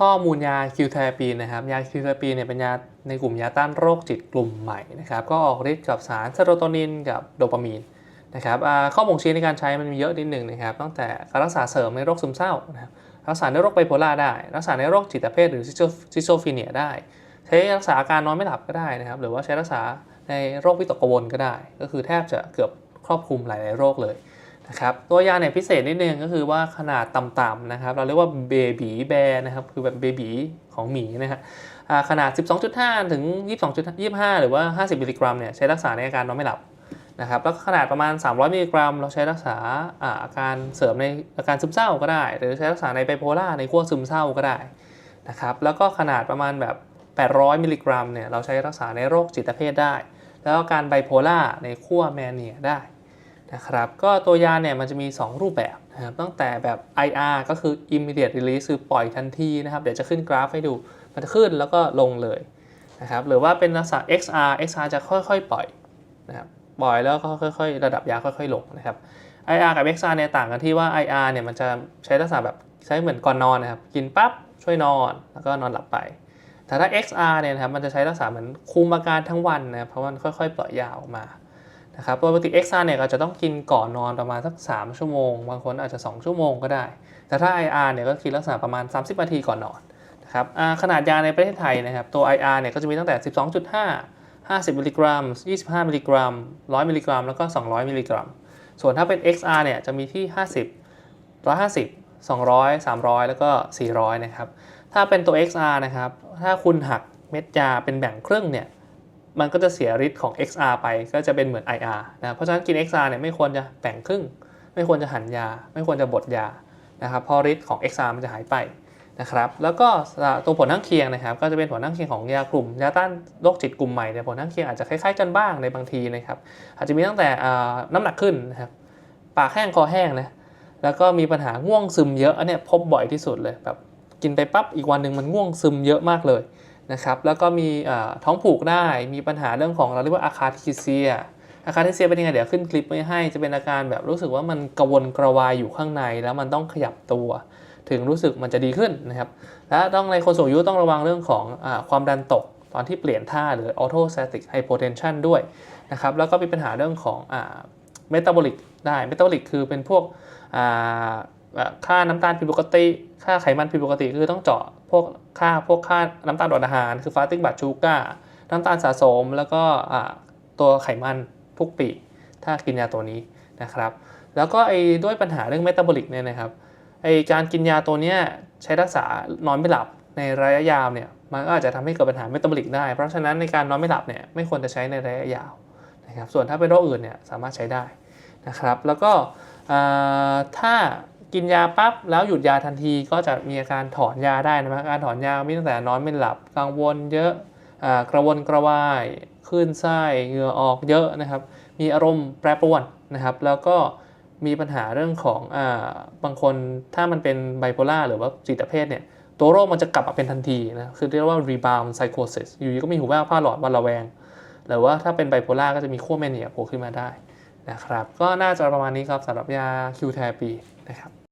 ข้อมูลยาคิวเทอราปีนนะครับ ยาคิวเทอราปีนเนี่ยเป็นยาในกลุ่มยาต้านโรคจิตกลุ่มใหม่นะครับ ก็ออกฤทธิ์กับสารเซโรโทนินกับโดปามีนนะครับข้อบ่งชี้ในการใช้มันมีเยอะนิดหนึ่งนะครับ ตั้งแต่การรักษาเสริมในโรคซึมเศร้านะครับรักษาในโรคไบโพล่าได้ รักษาในโรคจิตเภทหรือซิโซฟีเนียได้ ใช้รักษาอาการนอนไม่หลับก็ได้นะครับ หรือว่าใช้รักษาในโรควิตกกังวลก็ได้ ก็คือแทบจะเกือบครอบคลุมหลาย ๆ โรคเลย นะครับตัวยาเนี่ยพิเศษนิดนึงก็คือว่าขนาดต่ำๆนะครับ เราเรียกว่าเบบีแบร์นะครับคือแบบเบบีของหมีนะฮะอ่าขนาด 12.5 ถึง 22.25 หรือว่า 50 มิลลิกรัมเนี่ยใช้รักษาในอาการนอนไม่หลับนะครับแล้วขนาดประมาณ 300 มิลลิกรัม เราใช้รักษาอาอาการเสริมในอาการซึมเศร้าก็ได้ หรือใช้รักษาในไบโพล่าในขั้วซึมเศร้าก็ได้นะครับแล้วก็ขนาดประมาณแบบ 800 มิลลิกรัมเนี่ยเราใช้รักษาในโรคจิตเภทได้ แล้วก็การไบโพล่าในขั้วแมเนียได้ นะครับก็ตัวยาเนี่ยมันจะมี 2 รูปแบบนะครับตั้งแต่แบบ IR ก็คือ immediate release คือปล่อยทันทีนะครับเดี๋ยวจะขึ้นกราฟให้ดูมันจะขึ้นแล้วก็ลงเลยนะครับหรือว่าเป็นลักษณะ XR XR จะค่อยๆ ปล่อยนะครับปล่อยแล้วก็ค่อยๆ ระดับยาค่อยๆ ลงนะครับ IR กับ XR เนี่ยต่างกันที่ว่า IR เนี่ยมันจะใช้ลักษณะแบบใช้เหมือนก่อนนอนนะครับกินปั๊บช่วยนอนแล้วก็นอนหลับไป แต่ถ้า XR เนี่ยนะครับมันจะใช้รักษาเหมือนคุมอาการทั้งวันนะครับเพราะมันค่อยๆ ปล่อยยาออกมา นะครับปกติ XR เนี่ยก็จะต้องกินก่อนนอนประมาณสัก 3 ชั่วโมง บางคนอาจจะ 2 ชั่วโมงก็ได้ แต่ถ้า IR เนี่ยก็กินลักษณะประมาณ 30 นาทีก่อนนอนนะครับขนาดยาในประเทศไทยนะครับตัว IR เนี่ยก็จะมีตั้งแต่ 12.5 50 มิลลิกรัม 25 มิลลิกรัม 100 มิลลิกรัม แล้วก็ 200 มิลลิกรัม ส่วนถ้าเป็น XR เนี่ยจะมีที่ 50 150 200 300 แล้วก็ 400 นะครับ ถ้าเป็นตัว XR นะครับ ถ้าคุณหักเม็ดยาเป็นแบ่งครึ่งเนี่ย มันก็จะเสียฤทธิ์ของ XR ไปก็จะเป็นเหมือน IR นะเพราะฉะนั้นกิน XR เนี่ยไม่ควรจะแบ่งครึ่ง ไม่ควรจะหันยา ไม่ควรจะบดยานะครับเพราะฤทธิ์ของ XR มันจะหายไปนะครับแล้วก็ตัวผลข้างเคียงนะครับ ก็จะเป็นผลข้างเคียงของยากลุ่มยาต้านโรคจิตกลุ่มใหม่เนี่ยผลข้างเคียงอาจจะคล้ายๆกันบ้างในบางทีนะครับ อาจจะมีตั้งแต่อ่าน้ำหนักขึ้นนะครับปากแห้งคอแห้งนะแล้วก็มีปัญหาง่วงซึมเยอะอันเนี้ยพบบ่อยที่สุดเลยแบบกินไปปั๊บอีกวันหนึ่งมันง่วงซึมเยอะมากเลย นะครับแล้วก็มีท้องผูกได้มีปัญหาเรื่องของเราเรียกว่าอาคาทิเซียอาคาทิเซียเป็นยังไงเดี๋ยวขึ้นคลิปไว้ให้จะเป็นอาการแบบรู้สึกว่ามันกระวนกระวายอยู่ข้างใน แล้วมันต้องขยับตัว ถึงรู้สึกมันจะดีขึ้นนะครับและต้องในคนสูงอายุต้องระวังเรื่องของอความดันตกตอนที่เปลี่ยนท่าหรือ autostatic hypotension ด้วยนะครับแล้วก็มีปัญหาเรื่องของเมตาบอลิกได้เมตาบอลิกคือเป็นพวกค่าน้ำตาลผิดปกติ ค่าไขมันผิดปกติคือต้องเจาะ พวกค่าพวกค่าน้ำตาลอดอาหาร คือฟาสติ้งบัตชูก้าน้ำตาลสะสม แล้วก็ตัวไขมันทุกปี ถ้ากินยาตัวนี้นะครับ แล้วก็ไอ้ด้วยปัญหาเรื่องเมตาบอลิกเนี่ยนะครับไอ้การกินยาตัวเนี้ยใช้รักษานอนไม่หลับในระยะยาวเนี่ยมันก็อาจจะทำให้เกิดปัญหาเมตาบอลิกได้ เพราะฉะนั้นในการนอนไม่หลับเนี่ยไม่ควรจะใช้ในระยะยาวนะครับส่วนถ้าเป็นโรคอื่นเนี่ยสามารถใช้ได้นะครับ แล้วก็ถ้า กินยาปั๊บแล้วหยุดยาทันทีก็จะมีอาการถอนยาได้นะครับการถอนยามีตั้งแต่นอนไม่หลับกังวลเยอะอ่ากระวนกระวายคลื่นไส้เหงื่อออกเยอะนะครับ มีอารมณ์แปรปรวนนะครับ แล้วก็มีปัญหาเรื่องของอาบางคนถ้ามันเป็นไบโพล่าหรือว่าจิตเภทเนี่ยตัวโรคมันจะกลับมาเป็นทันทีนะคือเรียกว่า rebound psychosis อยู่ดีก็มีหูแว่วผ้าหลอดวันระแวง หรือว่าถ้าเป็นไบโพล่าก็จะมีขั้วแมเนียโผล่ขึ้นมาได้นะครับ ก็น่าจะประมาณนี้ครับสำหรับยาคิวเทอปีนะครับ